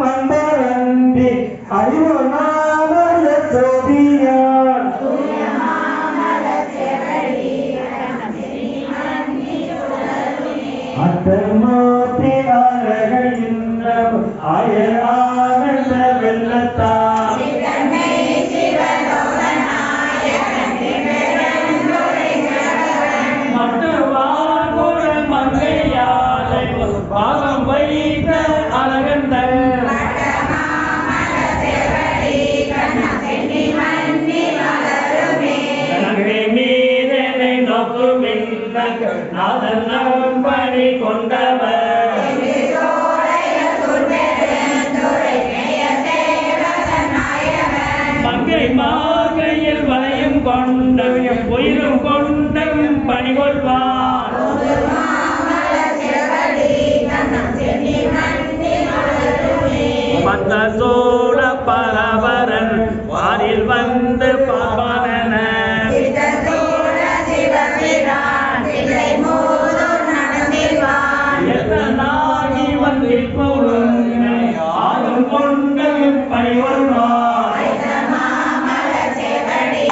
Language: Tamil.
மந்தரந்தி அறிவுணாமல சோதியான். அத்தமூர்த்தி அழகள் இன்னும் அயல் ஆனந்த வெள்ளத்தான் மட்டுவாகுற மங்கையாலை பாகம் வைத்த நோக்குமின்ன பணி கொண்டவர் மங்கை மார்கையில் வளையும் கொண்டம் உயிரும் கொண்டம் பணிகொள்வார் மந்த சோழ பரவரன் வாரில் வந்த one